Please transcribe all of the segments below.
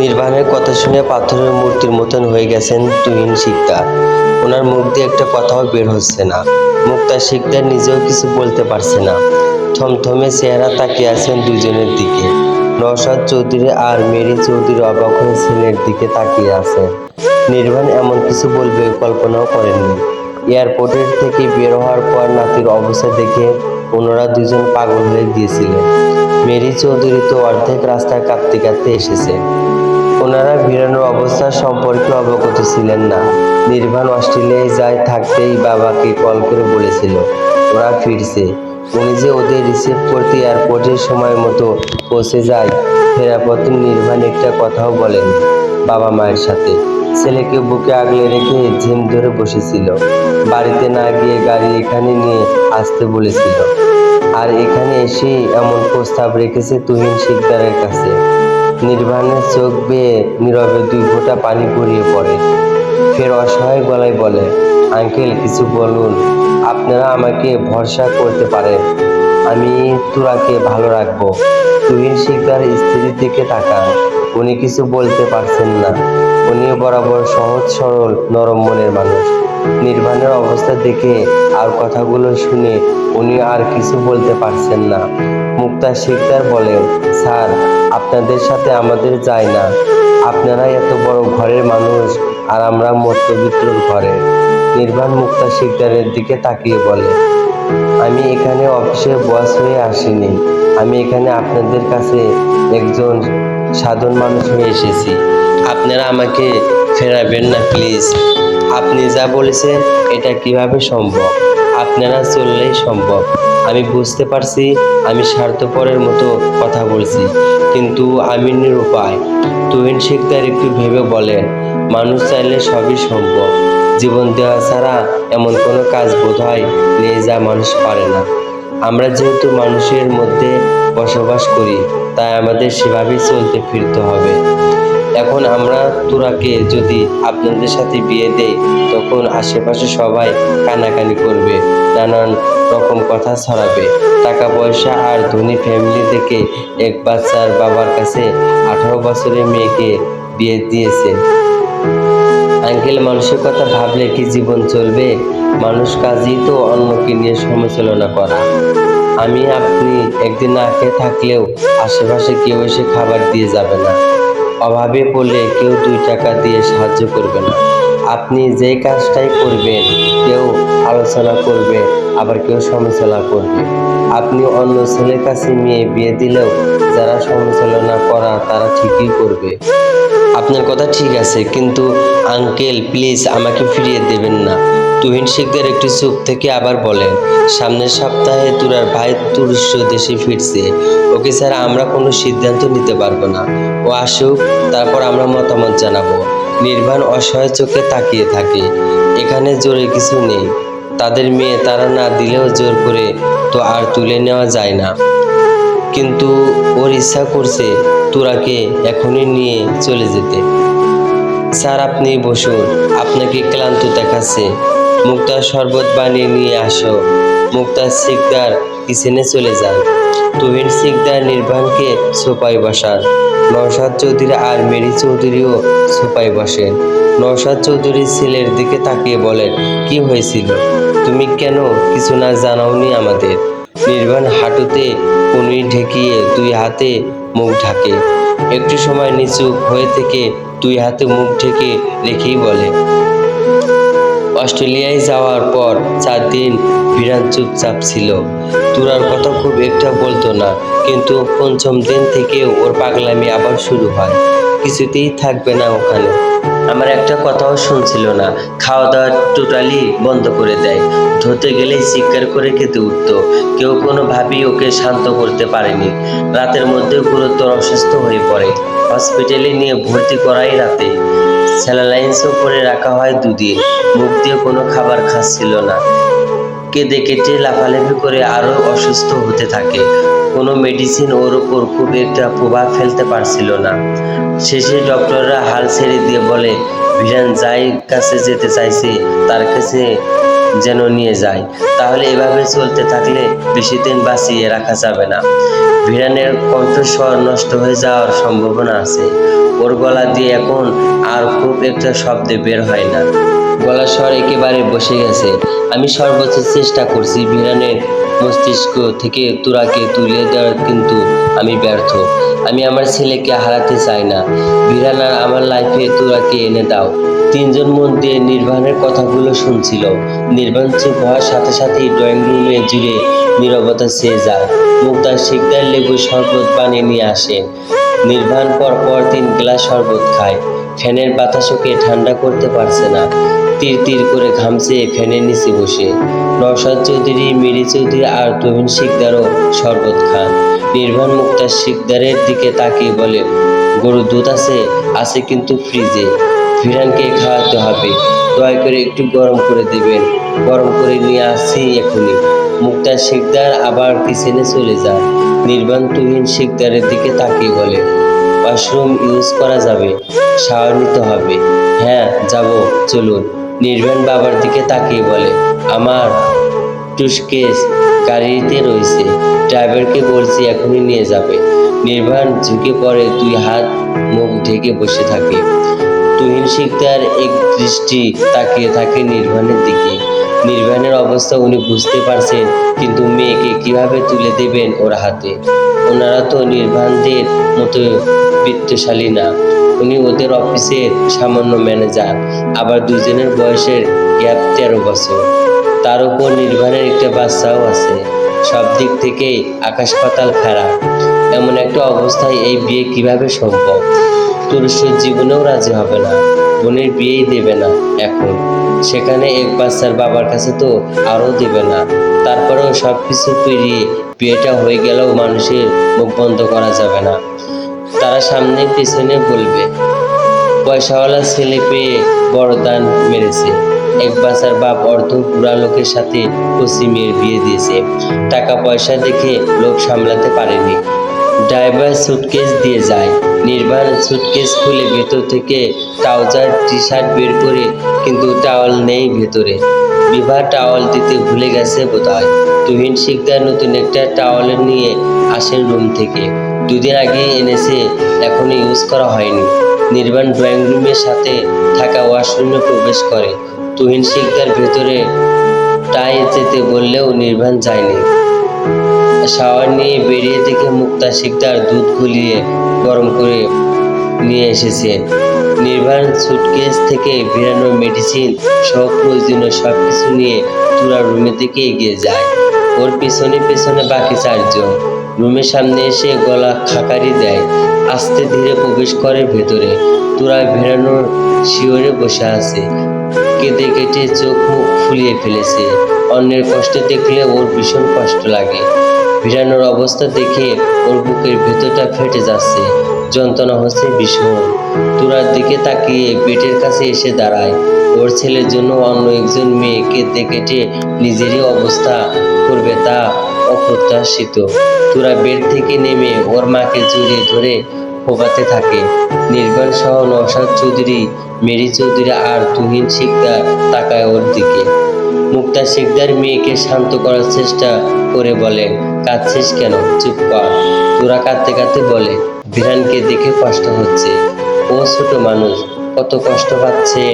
নির্বাণের কথা শুনে পাথরের মূর্তির মতন হয়ে গেছেন তুহিন শিকদার। ওনার মুখ দিয়ে একটা কথাও বের হচ্ছে না। মুক্তা শিকদার নিজেও কিছু বলতে পারছে না। থমথমে চেহারা তাকিয়ে আছেন দুজনের দিকে। নওশাদ চৌধুরী আর মেরি চৌধুরী অবাক হয়ে ছেলের দিকে তাকিয়ে আছে নির্বাণ এমন কিছু বলবে কল্পনাও করেননি। এয়ারপোর্টের থেকে বের হওয়ার পর নাতির অবস্থা দেখে ওনারা দুজন পাগল হয়ে গিয়েছিলেন। মেরি চৌধুরী তো অর্ধেক রাস্তায় কাঁপতে কাঁপতে এসেছে। ওনারা ভিড়ানোর অবস্থা সম্পর্কে অবগত ছিলেন না। নির্বাণ অস্ট্রেলিয়ায় যায় থাকতেই বাবাকে কল করে বলেছিল, ওরা ফিরছে। উনি যে ওদের রিসিভ করতে এয়ারপোর্টের সময় মতো পৌঁছে যায় ফেরার পথে নির্বাণ একটা কথাও বলেন বাবা মায়ের সাথে। ছেলেকে বুকে আগলে রেখে ঝিম ধরে বসেছিল। বাড়িতে না গিয়ে গাড়ি এখানে নিয়ে আসতে বলেছিল। আর এখানে এসে এমন প্রস্তাব রেখেছে তুহিন শিকদারের কাছে। নির্বাণের চোখ বেয়ে নীরবে দুই ফোঁটা পানি গড়িয়ে পড়ে। ফের অসহায় গলায় বলে, আঙ্কেল, কিছু বলুন। আপনারা আমাকে ভরসা করতে পারেন। আমি তোরাকে ভালো রাখব। তুহিন শিকদার স্ত্রীর দিকে তাকান উনি কিছু বলতে পারছেন না। উনি বরাবর সহজ, সরল, নরম মনের মানুষ। নির্বাণের অবস্থা দেখে আর কথাগুলো শুনে উনি আর কিছু বলতে পারছেন না। মুক্তা শিকদার বলেন স্যার, আপনাদের সাথে আমাদের যায় না। আপনারা এত বড় ঘরের মানুষ আর আমরা মধ্যবিত্তর ঘরে। নির্বাণ মুক্তা শিকদারের দিকে তাকিয়ে বলে, আমি এখানে অফিসে বস হয়ে আসিনি। আমি এখানে আপনাদের কাছে একজন সাধারণ মানুষ হয়ে এসেছি। আপনারা আমাকে ফেরাবেন না, প্লিজ। আপনি যা বলেছেন, এটা কীভাবে সম্ভব? আপনারা চললেই সম্ভব। আমি বুঝতে পারছি, আমি স্বার্থপরের মতো কথা বলছি, কিন্তু আমি নিরুপায় তুহিন শিকদার একটু ভেবে বলেন, মানুষ চাইলে সবই সম্ভব। জীবন দেওয়া ছাড়া এমন কোনো কাজ বোধ হয় নেই যা মানুষ পারে না। আমরা যেহেতু মানুষের মধ্যে বসবাস করি, তাই আমাদের সেভাবেই চলতে ফিরতে হবে। এখন আমরা তোরাকে যদি আপনাদের সাথে বিয়ে দেই, তখন আশেপাশে সবাই কানাকানি করবে, নানান রকম কথা ছড়াবে। টাকা পয়সা আর ধনী ফ্যামিলি থেকে এক বাচ্চার বাবার কাছে আঠারো বছরের মেয়েকে বিয়ে দিয়েছে। আঙ্কেল মানুষের কথা ভাবলে কি জীবন চলবে? মানুষ কাজই তো অন্যকে নিয়ে সমালোচনা করা। আমি, আপনি একদিন না খেয়ে থাকলেও আশেপাশে কেউ এসে খাবার দিয়ে যাবে না। অভাবে পড়লে কেউ দুই টাকা দিয়ে সাহায্য করবে না। আপনি যে কাজটাই করবেন, কেউ আলোচনা করবে, আবার কেউ সমালোচনা করবে। আপনি অন্য ছেলের কাছে মেয়ে বিয়ে দিলেও যারা সমালোচনা করা তারা ঠিকই করবে। আপনার কথা ঠিক আছে, কিন্তু আঙ্কেল, প্লিজ আমাকে ফিরিয়ে দেবেন না। তুহিন শিকদার একটু চুপ থেকে আবার বলেন সামনের সপ্তাহে তুরার ভাই তুরস্ক দেশে ফিরছে। ওকে ছাড়া আমরা কোনো সিদ্ধান্ত নিতে পারব না। ও আসুক, তারপর আমরা মতামত জানাব। নির্বাণ অসহায় চোখে তাকিয়ে থাকে। এখানে জোরে কিছু নেই। তাদের মেয়ে তারা না দিলেও জোর করে তো আর তুলে নেওয়া যায় না। কিন্তু ওর ইচ্ছা করছে তোরাকে এখনই নিয়ে চলে যেতে। স্যার, আপনি বসুন। আপনাকে ক্লান্ত দেখাচ্ছে। মুক্তার শরবত বানিয়ে নিয়ে আসো। মুক্তার শিকদার কিচেনে চলে যান। তুহিন শিকদার নির্বাণকে সোপায় বসান। নওশাদ চৌধুরী আর মেরি চৌধুরীও সোপায় বসেন। নওশাদ চৌধুরীর ছেলের দিকে তাকিয়ে বলেন, কি হয়েছিল? তুমি কেন কিছু না জানাওনি আমাদের? নির্বাণ হাঁটুতে কনুই ঢেকিয়ে দুই হাতে মুখ ঢাকে। একটু সময় নিচু হয়ে থেকে দুই হাতে মুখ ঢেকে রেখেই বলে, অস্ট্রেলিয়ায় যাওয়ার পর চার দিন বিরাট চুপচাপ ছিল। তুরার কথা খুব একটা বলতো না, কিন্তু পঞ্চম দিন থেকে ওর পাগলামি আবার শুরু হয়। কিছুতেই থাকবে না ওখানে। আমার একটা কথাও শুনছিল না। খাওয়া দাওয়া টোটালি বন্ধ করে দেয়। ধরতে গেলেই চিৎকার করে খেতে উঠত। কেউ কোনোভাবেই ওকে শান্ত করতে পারেনি। রাতের মধ্যে গুরুতর অসুস্থ হয়ে পড়ে। হসপিটালে নিয়ে ভর্তি করাই রাতে। স্যালালাইন্সও করে রাখা হয় দুদিন। মুখ দিয়ে কোনো খাবার খাচ্ছিল না। কেঁদে কেটে লাফালাফি করে আরও অসুস্থ হতে থাকে। কোনো মেডিসিন ওর উপর খুব একটা প্রভাব ফেলতে পারছিল না। শেষে ডক্টররা হাল ছেড়ে দিয়ে বলে, ভিরান যাই কাছে যেতে চাইছে, তার কাছে যেন নিয়ে যায়। তাহলে এভাবে চলতে থাকলে বেশি দিন বাঁচিয়ে রাখা যাবে না। ভিরানের কণ্ঠস্বর নষ্ট হয়ে যাওয়ার সম্ভাবনা আছে। ওর গলা দিয়ে এখন আর খুব একটা শব্দে বের হয় না। গলার স্বর একেবারে বসে গেছে। আমি সর্বোচ্চ চেষ্টা করছি ভিরানের মস্তিষ্ক থেকে তুরাকে তুলে দেওয়ার, কিন্তু আমি ব্যর্থ। আমি আমার ছেলেকে হারাতে চাই না। ভিরান আর আমার লাইফে তুরাকে এনে দাও। তিনজন দিয়ে নির্বাণের কথাগুলো শুনছিল। নির্বাণ চুপ হওয়ার সাথে সাথেই ড্রয়িং রুমে জুড়ে নীরবতা চেয়ে যায়। মুক্তার শিকদার লেবু শরবত পানি নিয়ে আসে। নির্বাণ পর পর তিন গ্লাস শরবত খায়। ফ্যানের বাতাস ওকে ঠান্ডা করতে পারছে না। তীর তীর করে ঘামছে, ফ্যানের নিচে বসে। নওশাদ চৌধুরী মিরি চৌধুরী আর তুহিন শিকদারও শরবত খান। নির্বাণ মুক্তার শিকদারের দিকে তাকিয়ে বলে, গরুর দুধ আছে আছে কিন্তু ফ্রিজে। ফিরানকে খাওয়াতে হবে। দয়া করে একটু গরম করে দেবেন। গরম করে নিয়ে আসছি এখনই। মুক্তার শিকদার আবার কিচেনে চলে যায়। নির্বাণ তুহিন শিকদারের দিকে তাকিয়ে বলে, ওয়াশরুম ইউজ করা যাবে শাওয়ার নিতে হবে। হ্যাঁ যাব, চলুন। নির্বাণ বাবার দিকে তাকিয়ে বলে, আমার টুসকেস গাড়িতে রয়েছে, ড্রাইভারকে বলছি এখনই নিয়ে যাবে। নির্বাণ ঝুঁকে পড়ে দুই হাত মুখ ঢেকে বসে থাকে। তুহিন শিকদার এক দৃষ্টি তাকিয়ে থাকে নির্বাণের দিকে। নির্বাণের অবস্থা উনি বুঝতে পারছেন, কিন্তু মেয়েকে কীভাবে তুলে দেবেন ওর হাতে? ওনারা তো নির্বাণদের মতো বিত্তশালী না। উনি ওদের অফিসের সামান্য ম্যানেজার, আবার দুজনের বয়সের গ্যাপ তেরো বছর। তার উপর নির্বাণের একটা বাচ্চাও আছে। সব দিক থেকেই আকাশ পাতাল খারাপ। এমন একটা অবস্থায় এই বিয়ে কীভাবে সম্ভব? তুরস্কর জীবনেও রাজি হবে না। বোনের বিয়েই দেবে না এখন। সেখানে এক বাচ্চার বাবার কাছে তো আরও দেবে না। তারপরেও সব কিছু পেরিয়ে বিয়েটা হয়ে গেলেও মানুষের মুখ বন্ধ করা যাবে না। তারা সামনে পিছনে বলবে, পয়সাওয়ালা ছেলে পেয়ে বড় দান মেরেছে। এক বাচ্চার বাপ অর্ধ বুড়া লোকের সাথে কচি বিয়ে দিয়েছে। টাকা পয়সা দেখে লোক সামলাতে পারেনি। ড্রাইভার সুটকেস দিয়ে যায়। নির্বাণ সুটকেস খুলে ভেতর থেকে ট্রাউজার টি শার্ট বের করে কিন্তু টাওয়াল নেই ভেতরে। বিভা টাওয়াল দিতে ভুলে গেছে বোধহয়। তুহিন শিকদার নতুন একটা টাওয়াল নিয়ে আসেন রুম থেকে। দুদিন আগে এনেছে, এখনও ইউজ করা হয়নি। নির্বাণ ড্রয়িং রুমের সাথে থাকা ওয়াশরুমে প্রবেশ করে। তুহিন শিকদার ভেতরে টাই যেতে বললেও নির্বাণ যায়নি। শাওয়ার নিয়ে বেরিয়ে থেকে মুক্তা শিকদার দুধ গুলিয়ে গরম করে নিয়ে এসেছে। নির্বাণ সুটকেস থেকে বেরানোর মেডিসিন সব প্রয়োজনীয় সব কিছু নিয়ে তুরা রুমে থেকে এগিয়ে যায়। ওর পেছনে পেছনে বাকি চারজন। রুমের সামনে এসে গলা খাকারি দেয়। আস্তে ধীরে প্রবেশ করে ভেতরে। তুরা ভেড়ানোর শিওরে বসে আছে। কেঁদে কেটে চোখ মুখ ফুলিয়ে ফেলেছে। অন্যের কষ্ট দেখলে ওর ভীষণ কষ্ট লাগে। ভিড়ানোর অবস্থা দেখে ওর বুকের ভেতরটা ফেটে যাচ্ছে। যন্ত্রণা হচ্ছে ভীষণ তুরার দিকে তাকিয়ে পেটের কাছে এসে দাঁড়ায়। ওর ছেলের জন্য অন্য একজন মেয়ে কেঁদে কেটে নিজেরই অবস্থা করবে তা অপ্রত্যাশিত। তুরা বেড থেকে নেমে ওর মাকে জড়িয়ে ধরে ফোপাতে থাকে। নির্বাণ সহ নওশাদ চৌধুরী, মেরি চৌধুরী আর তুহিন শিকদার তাকায় ওর দিকে। মুক্তা শিকদার মেয়েকে শান্ত করার চেষ্টা করে বলে, কাঁদছিস কেন? চুপ কর। তোরা কাঁদতে কাঁদতে বলে বিরানকে দেখে কষ্ট হচ্ছে। ও ছোট মানুষ, কত কষ্ট পাচ্ছে।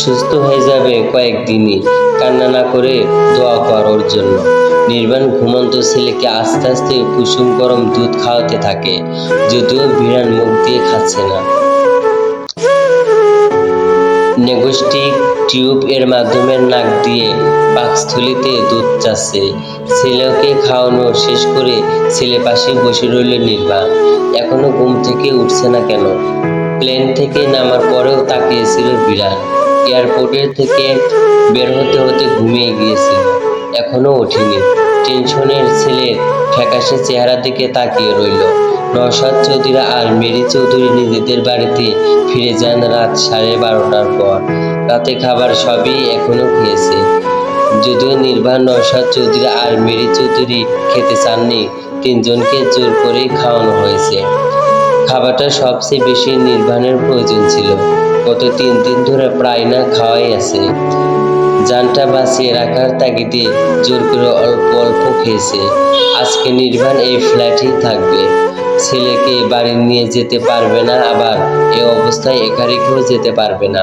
সুস্থ হয়ে যাবে কয়েকদিনই। কান্না না করে দোয়া কর ওর জন্য। নির্বাণ ঘুমন্ত ছেলেকে আস্তে আস্তে কুসুম গরম দুধ খাওয়াতে থাকে, যদিও বিরান মুখ দিয়ে খাচ্ছে না। নেগোস্টিক টিউব এর মাধ্যমে নাক দিয়ে পাকস্থলিতে দুধ চাচ্ছে ছেলেকে খাওয়ানো শেষ করে ছেলে পাশে বসে রইল নির্বাণ। এখনও ঘুম থেকে উঠছে না কেন? প্লেন থেকে নামার পরেও তাকিয়েছিল বিড়াল। এয়ারপোর্টের থেকে বের হতে হতে ঘুমিয়ে গিয়েছিল। এখনও ওঠেনি। টেনশনের ছেলে ফ্যাকাশে চেহারা দিকে তাকিয়ে রইল। নওশাদ চৌধুরী আর মেরি চৌধুরী নিজেদের বাড়িতে ফিরে যান রাত সাড়ে বারোটার পর। রাতে খাবার সবই এখনও খেয়েছে। যদিও নির্বাণ নওশাদ চৌধুরী আর মেরি চৌধুরী খেতে চাননি, তিনজনকে জোর করেই খাওয়ানো হয়েছে। খাবারটা সবচেয়ে বেশি নির্বাণের প্রয়োজন ছিল। গত তিন দিন ধরে প্রায় না খাওয়াই আছে। যানটা বাঁচিয়ে রাখার তাগিদে জোর করে অল্প অল্প খেয়েছে। আজকে নির্বাণ এই ফ্ল্যাটেই থাকবে। ছেলেকে বাড়ি নিয়ে যেতে পারবে না, আবার এ অবস্থায় একা রেখেও যেতে পারবে না।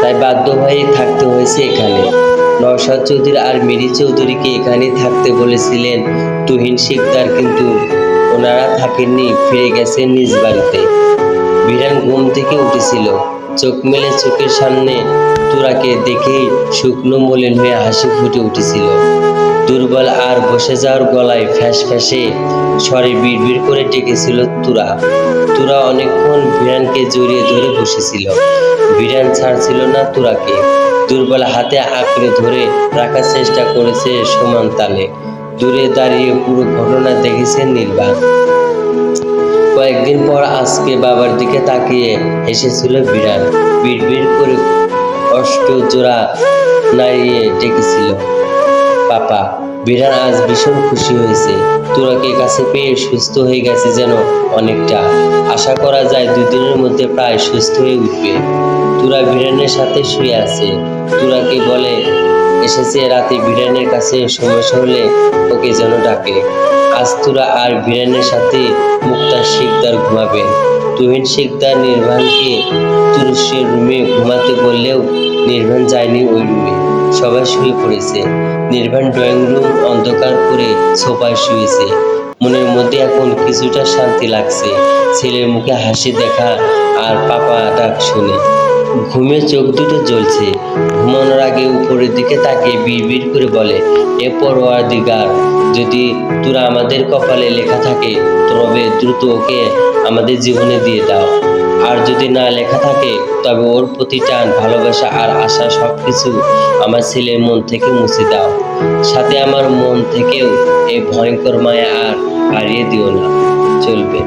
তাই বাধ্য হয়েই থাকতে হয়েছে এখানে। নওশাদ চৌধুরী আর মিরি চৌধুরীকে এখানে থাকতে বলেছিলেন, তুহিন শিকদার, কিন্তু ওনারা থাকেননি, ফিরে গেছেন নিজ বাড়িতে। বিরান ঘুম থেকে উঠেছিল। চোখ মেলে চোখের সামনে তুরাকে দেখেই শুকনো মলিন হয়ে হাসি ফুটে উঠেছিল। দুর্বল আর বসে যাওয়ার গলায় ফ্যাস ফ্যাসে স্বরে বিড়বিড় করে ডেকেছিল তুরা। তুরা অনেকক্ষণ বিরানকে জড়িয়ে ধরে বসেছিল। বিরান ছাড়ছিল না তুরাকে। দুর্বল হাতে আঁকড়ে ধরে রাখার চেষ্টা করেছে সমান তালে। দূরে দাঁড়িয়ে পুরো ঘটনা দেখেছেন নির্বাণ কয়েকদিন পর আজকে বাবার দিকে তাকিয়ে এসেছিল বিড়াল। বিড়বিড় করে অষ্ট জোড়া নাড়িয়ে ডেকেছিল। পাপা বিড়াল আজ ভীষণ খুশি হয়েছে। তোরাকে কাছে পেয়ে সুস্থ হয়ে গেছে যেন অনেকটা? আশা করা যায় দুদিনের মধ্যে প্রায় সুস্থ হয়ে উঠবে। তুরা বিড়ানের সাথে শুয়ে আছে। তুরাকে বলে, এসেছে রাতে বিড়ানের কাছে সমস্যা হলে ওকে যেন ডাকে। আস্তুরা আর বিরানের সাথে মুক্তার শিকদার ঘুমাবে। তুহিন শিকদার নির্বাণকে তুরস্কের রুমে ঘুমাতে বললেও নির্বাণ যায়নি ওই রুমে। সবাই শুয়ে পড়েছে। নির্বাণ ড্রয়িং রুম অন্ধকার করে সোফায় শুয়েছে। মনের মধ্যে এখন কিছুটা শান্তি লাগছে। ছেলের মুখে হাসি দেখা আর পাপা ডাক শুনে। ঘুমে চোখ দুটো জ্বলছে। ঘুমানোর আগে উপরের দিকে তাকিয়ে বিড় করে বলে, এ পরোয়ার দিগার, যদি তোরা আমাদের কপালে লেখা থাকে, তবে দ্রুত ওকে আমাদের জীবনে দিয়ে দাও। যদি না লেখা থাকে, তবে ওর প্রতি টান, ভালোবাসা আর আশা সব কিছু আমার ছেলের মন থেকে মুছে দাও। সাথে আমার মন থেকেও এই ভয়ঙ্কর মায়া আর হারিয়ে দিও না। চলবে।